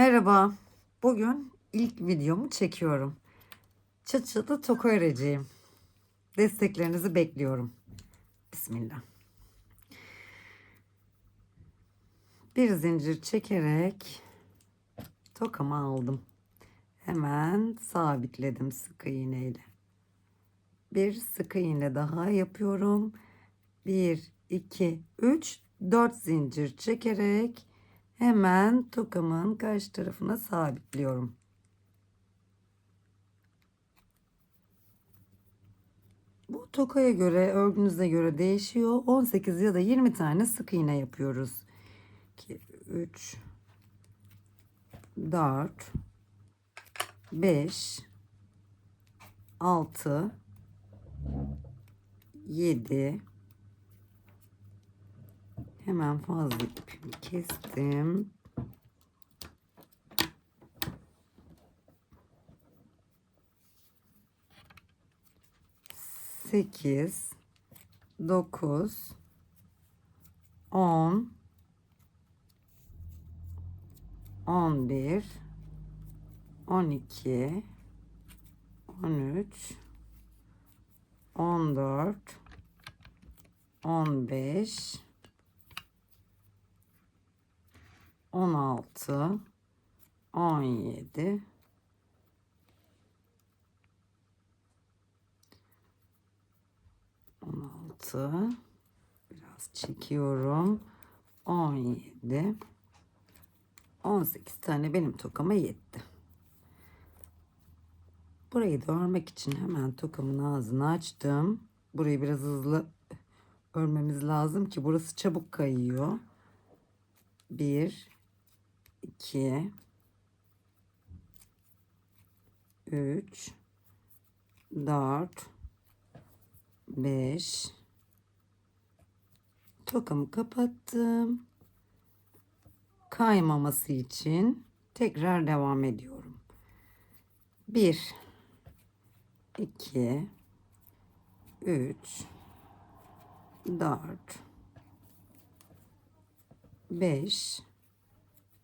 Merhaba. Bugün ilk videomu çekiyorum. Çıt çıtlı toka öğreciyim. Desteklerinizi bekliyorum. Bismillah. Bir zincir çekerek tokamı aldım. Hemen sabitledim sıkı iğneyle. Bir sıkı iğne daha yapıyorum. 1, 2, 3, 4 zincir çekerek hemen tokamın karşı tarafına sabitliyorum. Bu tokaya göre, örgünüze göre değişiyor. 18 ya da 20 tane sık iğne yapıyoruz. 2, 3, 4, 5, 6, 7, Hemen fazla ipimi kestim. Sekiz, dokuz, on, on bir, on iki, on üç, on dört, on beş, 16 17 16 biraz çekiyorum. 17 18 tane benim tokama yetti. Burayı da örmek için hemen tokamın ağzını açtım. Burayı biraz hızlı örmemiz lazım ki burası çabuk kayıyor. 1 2 3 4 5 tokamı kapattım. Kaymaması için tekrar devam ediyorum. 1 2 3 4 5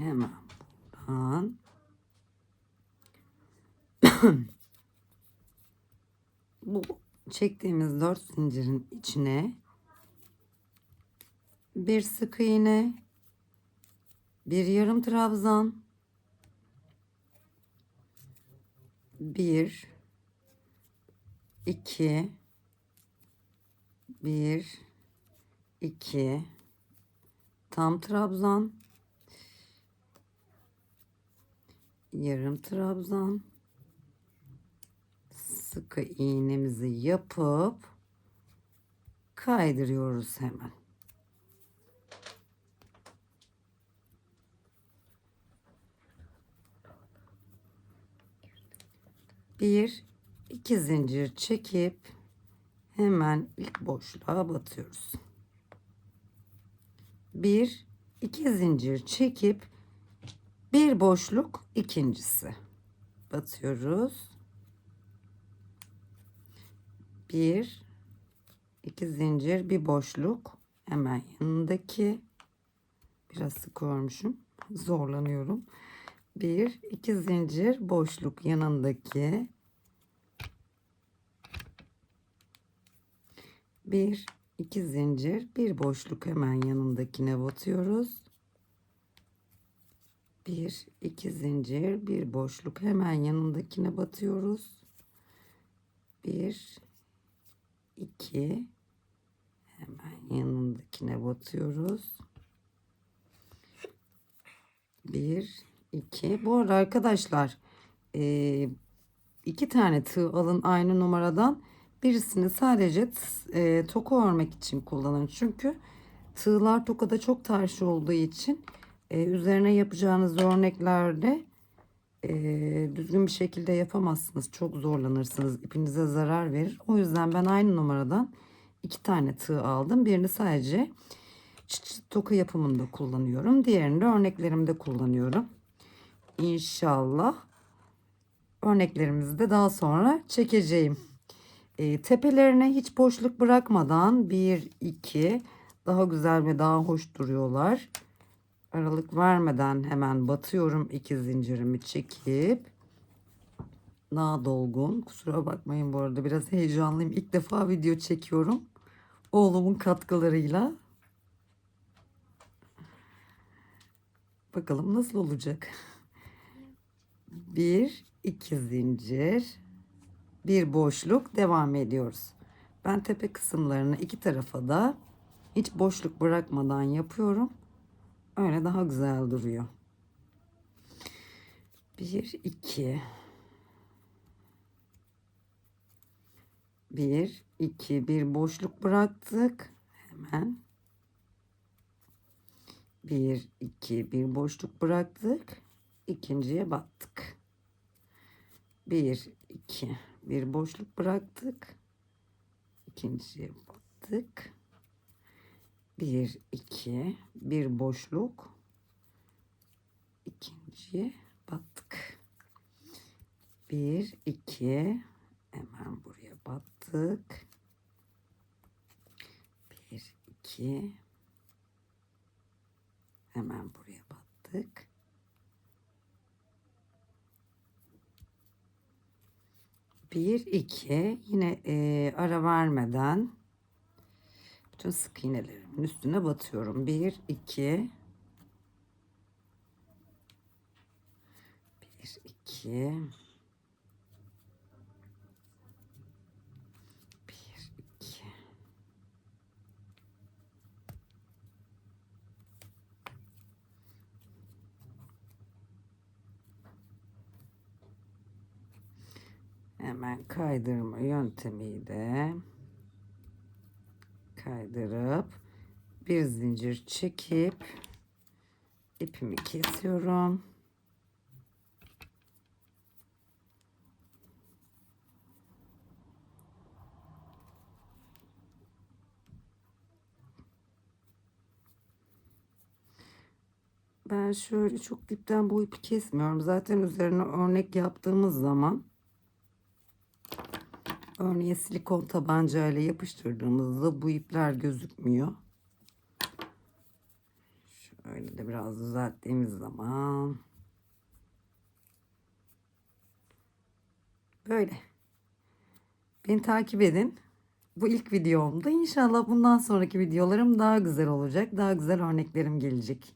Hemen buradan. Bu çektiğimiz dört zincirin içine bir sık iğne bir yarım trabzan bir 2 1 2 tam trabzan yarım trabzan sıkı iğnemizi yapıp kaydırıyoruz hemen. Bir iki zincir çekip hemen ilk boşluğa batıyoruz. Bir iki zincir çekip bir boşluk ikincisi batıyoruz. Bir iki zincir bir boşluk hemen yanındaki biraz sık örmüşüm zorlanıyorum. Bir iki zincir boşluk yanındaki bir iki zincir bir boşluk hemen yanındakine batıyoruz. Bir iki zincir bir boşluk hemen yanındakine batıyoruz. Bir iki hemen yanındakine batıyoruz. Bir iki. Bu arada arkadaşlar e, iki tane tığ alın aynı numaradan Birisini sadece e, toka örmek için kullanın. Çünkü tığlar tokada çok tarşı olduğu için e, üzerine yapacağınız örneklerde e, düzgün bir şekilde yapamazsınız. Çok zorlanırsınız. İpinize zarar verir. O yüzden ben aynı numaradan iki tane tığ aldım. Birini sadece çıt çıt toka yapımında kullanıyorum. Diğerini de örneklerimde kullanıyorum. İnşallah örneklerimizi de daha sonra çekeceğim. E, tepelerine hiç boşluk bırakmadan bir iki daha güzel ve daha hoş duruyorlar. Aralık vermeden hemen batıyorum iki zincirimi çekip daha dolgun. Kusura bakmayın bu arada biraz heyecanlıyım. İlk defa video çekiyorum. Oğlumun katkılarıyla. Bakalım nasıl olacak. Bir, iki zincir, bir boşluk devam ediyoruz. Ben tepe kısımlarını iki tarafa da hiç boşluk bırakmadan yapıyorum. Öyle daha güzel duruyor. Bir, iki. Bir, iki, bir boşluk bıraktık. Hemen. Bir, iki, bir boşluk bıraktık. İkinciye battık. Bir, iki, bir boşluk bıraktık. İkinciye battık. Bir, iki, bir boşluk. İkinciye battık. Bir, iki, hemen buraya battık. Bir, iki, hemen buraya battık. Bir, iki, yine eee, ara vermeden bütün sık iğnelerimin üstüne batıyorum. Bir, iki, bir, iki, bir, iki. Hemen kaydırma yöntemiyle kaydırıp bir zincir çekip ipimi kesiyorum. Ben şöyle çok dipten bu ipi kesmiyorum. Zaten üzerine örnek yaptığımız zaman örneğe silikon tabanca ile yapıştırdığımızda bu ipler gözükmüyor. Şöyle de biraz düzelttiğimiz zaman böyle. Beni takip edin. Bu ilk videomda. İnşallah bundan sonraki videolarım daha güzel olacak. Daha güzel örneklerim gelecek.